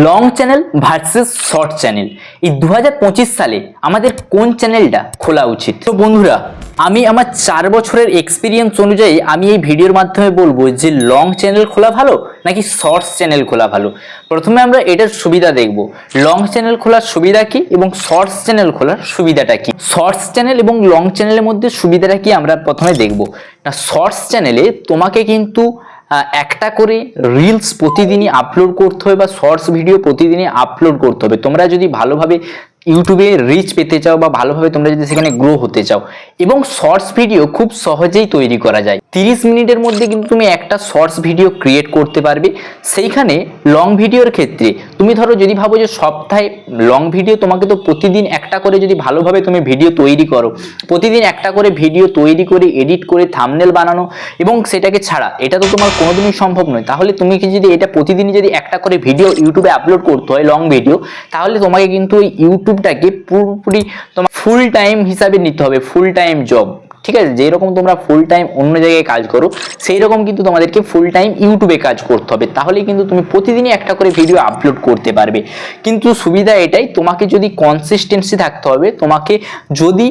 Long channel versus short channel এই দু হাজার পঁচিশ সালে আমাদের কোন চ্যানেলটা খোলা উচিত? তো বন্ধুরা, আমি আমার চার বছরের এক্সপিরিয়েন্স অনুযায়ী আমি এই ভিডিওর মাধ্যমে বলব যে লং চ্যানেল খোলা ভালো নাকি শর্টস চ্যানেল খোলা ভালো? প্রথমে আমরা এটার সুবিধা দেখব। লং চ্যানেল খোলার সুবিধা কি এবং শর্টস চ্যানেল খোলার সুবিধাটা কি? শর্টস চ্যানেল এবং লং চ্যানেলের মধ্যে সুবিধাটা কি আমরা প্রথমে দেখব। না শর্টস চ্যানেলে তোমাকে কিন্তু একটা করে রিলস প্রতিদিনই আপলোড করতে হবে বা শর্টস ভিডিও প্রতিদিনই আপলোড করতে হবে। তোমরা যদি ভালোভাবে ইউটিউবে রিচ পেতে চাও বা ভালোভাবে তোমরা যদি সেখানে গ্রো হতে চাও এবং শর্টস ভিডিও খুব সহজেই তৈরি করা যায়। তিরিশ মিনিটের মধ্যে কিন্তু তুমি একটা শর্টস ভিডিও ক্রিয়েট করতে পারবে। সেইখানে লং ভিডিওর ক্ষেত্রে তুমি ধরো যদি ভাবো যে সপ্তাহে লং ভিডিও তোমাকে তো প্রতিদিন একটা করে যদি ভালোভাবে তুমি ভিডিও তৈরি করো, প্রতিদিন একটা করে ভিডিও তৈরি করে এডিট করে থামনেল বানানো এবং সেটাকে ছাড়া, এটা তো তোমার কোনোদিনই সম্ভব নয়। তাহলে তুমি কি যদি এটা প্রতিদিনই যদি একটা করে ভিডিও ইউটিউবে আপলোড করতে হয় লং ভিডিও তাহলে তোমাকে কিন্তু ওই ইউটিউবটাকে পুরোপুরি তোমার ফুল টাইম হিসাবে নিতে হবে ফুল টাইম জব ঠিক আছে? যেরকম তোমরা ফুল টাইম অন্য জায়গায় কাজ করো সেই রকম কিন্তু তোমাদেরকে ফুল টাইম ইউটিউবে কাজ করতে হবে। তাহলে কিন্তু তুমি প্রতিদিনই একটা করে ভিডিও আপলোড করতে পারবে। কিন্তু সুবিধা এটাই, তোমাকে যদি কনসিস্টেন্সি থাকতে হবে, তোমাকে যদি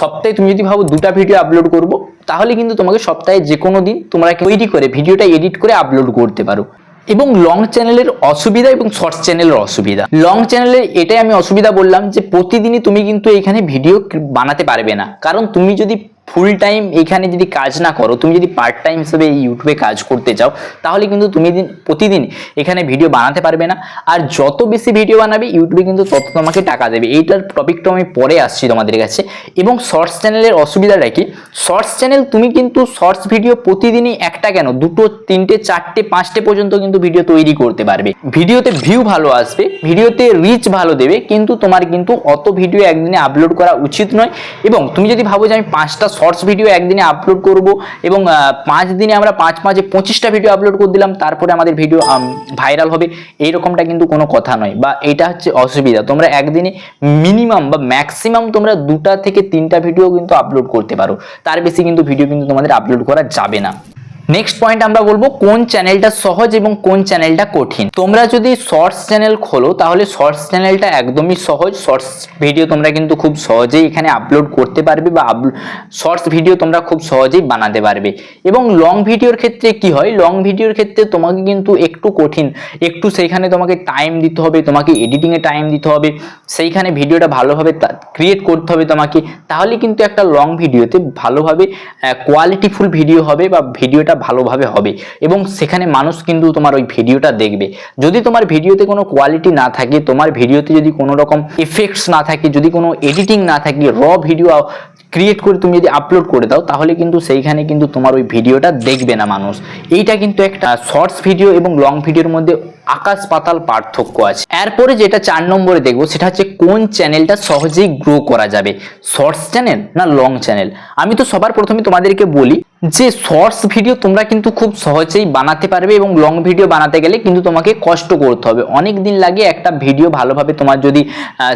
সপ্তাহে তুমি যদি ভাবো দুটো ভিডিও আপলোড করব, তাহলে কিন্তু তোমাকে সপ্তাহে যে কোনো দিন তোমরা তৈরি করে ভিডিওটা এডিট করে আপলোড করতে পারো। এবং লং চ্যানেলের অসুবিধা এবং শর্টস চ্যানেলের অসুবিধা। লং চ্যানেলের এটাই আমি অসুবিধা বললাম যে প্রতিদিনই তুমি কিন্তু এখানে ভিডিও বানাতে পারবে না। কারণ তুমি যদি ফুল টাইম এখানে যদি কাজ না করো, তুমি যদি পার্ট টাইম হিসেবে ইউটিউবে কাজ করতে চাও তাহলে কিন্তু তুমি দিন, প্রতিদিন এখানে ভিডিও বানাতে পারবে না। আর যত বেশি ভিডিও বানাবে ইউটিউবে কিন্তু তত তোমাকে টাকা দেবে। এইটার টপিকটা আমি পরে আসছি তোমাদের কাছে। এবং শর্টস চ্যানেলের অসুবিধাটা কি? শর্টস চ্যানেল তুমি কিন্তু শর্টস ভিডিও প্রতিদিনই একটা কেন? দুটো, তিনটে, চারটে, পাঁচটে পর্যন্ত কিন্তু ভিডিও তৈরি করতে পারবে। ভিডিওতে ভিউ ভালো আসবে ভিডিওতে রিচ ভালো দেবে, কিন্তু তোমার কিন্তু অত ভিডিও একদিনে আপলোড করা উচিত নয়। এবং তুমি যদি ভাবো যে আমি পাঁচটা শর্টস ভিডিও একদিনে আপলোড করব এবং পাঁচ দিনে আমরা পাঁচ পাঁচে পঁচিশটা ভিডিও আপলোড করে দিলাম, তারপরে আমাদের ভিডিও ভাইরাল হবে। এইরকমটা কিন্তু কোনো কথা নয় বা এটা হচ্ছে অসুবিধা। তোমরা একদিনে মিনিমাম বা ম্যাক্সিমাম তোমরা দুটা থেকে তিনটা ভিডিও কিন্তু আপলোড করতে পারো। তার বেশি কিন্তু ভিডিও কিন্তু তোমাদের আপলোড করা যাবে না। নেক্সট পয়েন্ট আমরা বলব কোন চ্যানেলটা সহজ এবং কোন চ্যানেলটা কঠিন। তোমরা যদি শর্টস চ্যানেল খোলো, তাহলে শর্টস চ্যানেলটা একদমই সহজ। শর্টস ভিডিও তোমরা কিন্তু খুব সহজেই এখানে আপলোড করতে পারবে বা শর্টস ভিডিও তোমরা খুব সহজেই বানাতে পারবে। এবং লং ভিডিওর ক্ষেত্রে কি হয়? লং ভিডিওর ক্ষেত্রে তোমাকে কিন্তু একটু কঠিন। একটু সেইখানে তোমাকে টাইম দিতে হবে, তোমাকে এডিটিংয়ে টাইম দিতে হবে। সেইখানে ভিডিওটা ভালোভাবে ক্রিয়েট করতে হবে তোমাকে। তাহলে কিন্তু একটা লং ভিডিওতে ভালোভাবে কোয়ালিটিফুল ভিডিও হবে বা ভিডিওটা ভালোভাবে হবে। এবং সেখানে মানুষ কিন্তু তোমার ওই ভিডিওটা দেখবে। যদি তোমার ভিডিওতে কোনো কোয়ালিটি না থাকে, তোমার ভিডিওতে যদি কোনো রকম এফেক্টস না থাকে, যদি কোনো এডিটিং না থাকে র ভিডিও ক্রিয়েট করে তুমি যদি আপলোড করে দাও, তাহলে কিন্তু সেইখানে কিন্তু তোমার ওই ভিডিওটা দেখবে না মানুষ। এইটা কিন্তু একটা শর্টস ভিডিও এবং লং ভিডিওর মধ্যে আকাশ পাতাল পার্থক্য আছে। এরপরে যেটা চার নম্বরে দেখব, সেটা হচ্ছে কোন চ্যানেলটা সহজেই গ্রো করা যাবে। শর্টস চ্যানেল না লং চ্যানেল আমি তো সবার প্রথমে তোমাদেরকে বলি যে শর্টস ভিডিও তোমরা কিন্তু খুব সহজেই বানাতে পারবে এবং লং ভিডিও বানাতে গেলে কিন্তু তোমাকে কষ্ট করতে হবে। অনেক দিন লাগে একটা ভিডিও ভালোভাবে তোমার যদি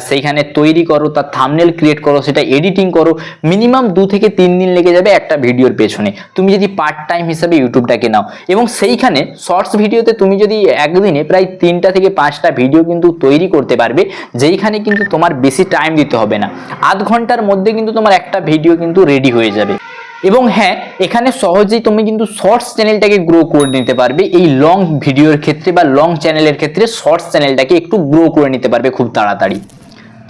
সেইখানে তৈরি করো, তার থামনেল ক্রিয়েট করো, সেটা এডিটিং করো মিনিমাম দু থেকে তিন দিন লেগে যাবে একটা ভিডিওর পেছনে। তুমি যদি পার্ট টাইম হিসাবে ইউটিউবটাকে নাও। এবং সেইখানে শর্টস ভিডিওতে তুমি যদি একদিনে প্রায় তিনটা থেকে পাঁচটা ভিডিও কিন্তু তৈরি করতে পারবে, যেইখানে কিন্তু তোমার বেশি টাইম দিতে হবে না। আধ ঘণ্টার মধ্যে কিন্তু তোমার একটা ভিডিও কিন্তু রেডি হয়ে যাবে। এবং হ্যাঁ এখানে সহজেই তুমি কিন্তু শর্টস চ্যানেলটাকে গ্রো করে নিতে পারবে। এই লং ভিডিওর ক্ষেত্রে বা লং চ্যানেলের ক্ষেত্রে শর্টস চ্যানেলটাকে একটু গ্রো করে নিতে পারবে খুব তাড়াতাড়ি।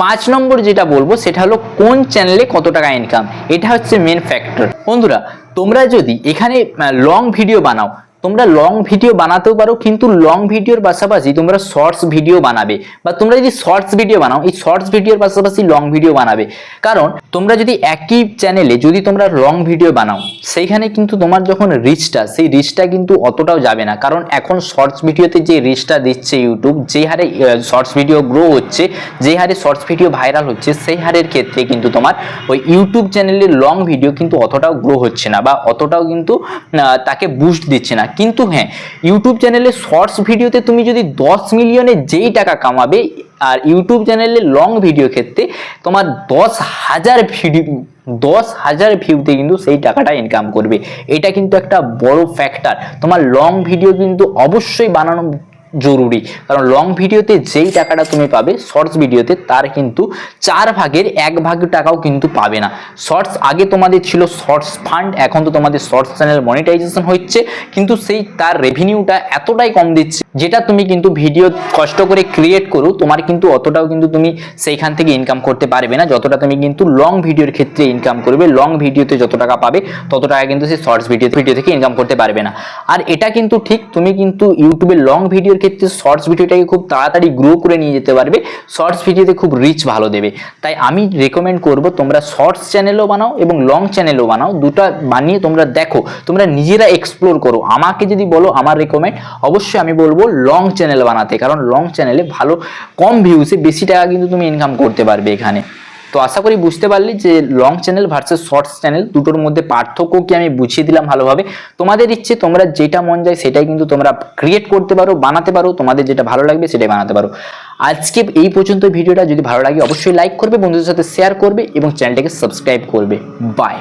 পাঁচ নম্বর যেটা বলব, সেটা হলো কোন চ্যানেলে কত টাকা ইনকাম এটা হচ্ছে মেন ফ্যাক্টর বন্ধুরা, তোমরা যদি এখানে লং ভিডিও বানাও তোমরা লং ভিডিও বানাতেও পারো, কিন্তু লং ভিডিওর পাশাপাশি তোমরা শর্টস ভিডিও বানাবে। বা তোমরা যদি শর্টস ভিডিও বানাও, এই শর্টস ভিডিওর পাশাপাশি লং ভিডিও বানাবে। কারণ তোমরা যদি একই চ্যানেলে যদি তোমরা লং ভিডিও বানাও, সেইখানে কিন্তু তোমার যখন রিচটা সেই রিচটা কিন্তু অতটাও যাবে না। কারণ এখন শর্টস ভিডিওতে যে রিচটা দিচ্ছে ইউটিউব যে হারে শর্টস ভিডিও গ্রো হচ্ছে, যে হারে শর্টস ভিডিও ভাইরাল হচ্ছে, সেই হারের ক্ষেত্রে কিন্তু তোমার ওই ইউটিউব চ্যানেলের লং ভিডিও কিন্তু অতটাও গ্রো হচ্ছে না বা অতটাও কিন্তু তাকে বুস্ট দিচ্ছে না। কিন্তু হ্যাঁ ইউটিউব চ্যানেলে শর্টস ভিডিওতে তুমি যদি দশ মিলিয়নে যেই টাকা কামাবে আর ইউটিউব চ্যানেলে লং ভিডিও ক্ষেত্রে তোমার দশ হাজার ভিডিও, দশ হাজার ভিউতে কিন্তু সেই টাকাটা ইনকাম করবে। এটা কিন্তু একটা বড় ফ্যাক্টর তোমার লং ভিডিও কিন্তু অবশ্যই বানানো জরুরি। কারণ লং ভিডিওতে যেই টাকাটা তুমি পাবে শর্টস ভিডিওতে তার কিন্তু চার ভাগের এক ভাগ টাকাও কিন্তু পাবে না। শর্টস আগে তোমাদের ছিল শর্টস ফান্ড এখন তো তোমাদের শর্টস চ্যানেল মনিটাইজেশন হচ্ছে, কিন্তু সেই তার রেভিনিউটা এতটাই কম দিচ্ছে যেটা তুমি কিন্তু ভিডিও কষ্ট করে ক্রিয়েট করো, তোমার কিন্তু অতটাও কিন্তু তুমি সেইখান থেকে ইনকাম করতে পারবে না। যতটা তুমি কিন্তু লং ভিডিওর ক্ষেত্রে ইনকাম করবে লং ভিডিওতে যত টাকা পাবে, তত টাকা কিন্তু সেই শর্টস ভিডিও ভিডিও থেকে ইনকাম করতে পারবে না। আর এটা কিন্তু ঠিক, তুমি কিন্তু ইউটিউবে লং ভিডিওর ক্ষেত্রে শর্টস ভিডিওটাকে খুব তাড়াতাড়ি গ্রো করে নিয়ে যেতে পারবে। শর্টস ভিডিওতে খুব রিচ ভালো দেবে। তাই আমি রেকমেন্ড করব, তোমরা শর্টস চ্যানেলও বানাও এবং লং চ্যানেলও বানাও। দুটা বানিয়ে তোমরা দেখো, তোমরা নিজেরা এক্সপ্লোর করো। আমাকে যদি বলো আমার রেকমেন্ড অবশ্যই আমি বলব লং চ্যানেল বানাতে। কারণ লং চ্যানেলে ভালো কম ভিউসে বেশি টাকা কিন্তু তুমি ইনকাম করতে পারবে এখানে। তো আশা করি বুঝতে পারলি যে long channel versus shorts channel দুটোর মধ্যে পার্থক্য কি আমি বুঝিয়ে দিলাম ভালোভাবে। তোমাদের ইচ্ছে, তোমরা যেটা মন যায় সেটাই কিন্তু তোমরা ক্রিয়েট করতে পারো, বানাতে পারো, তোমাদের যেটা ভালো লাগবে সেটাই বানাতে পারো। আজকে এই পর্যন্ত ভিডিওটা, যদি ভালো লাগে অবশ্যই লাইক করবে, বন্ধুদের সাথে শেয়ার করবে এবং চ্যানেলটাকে সাবস্ক্রাইব করবে। বাই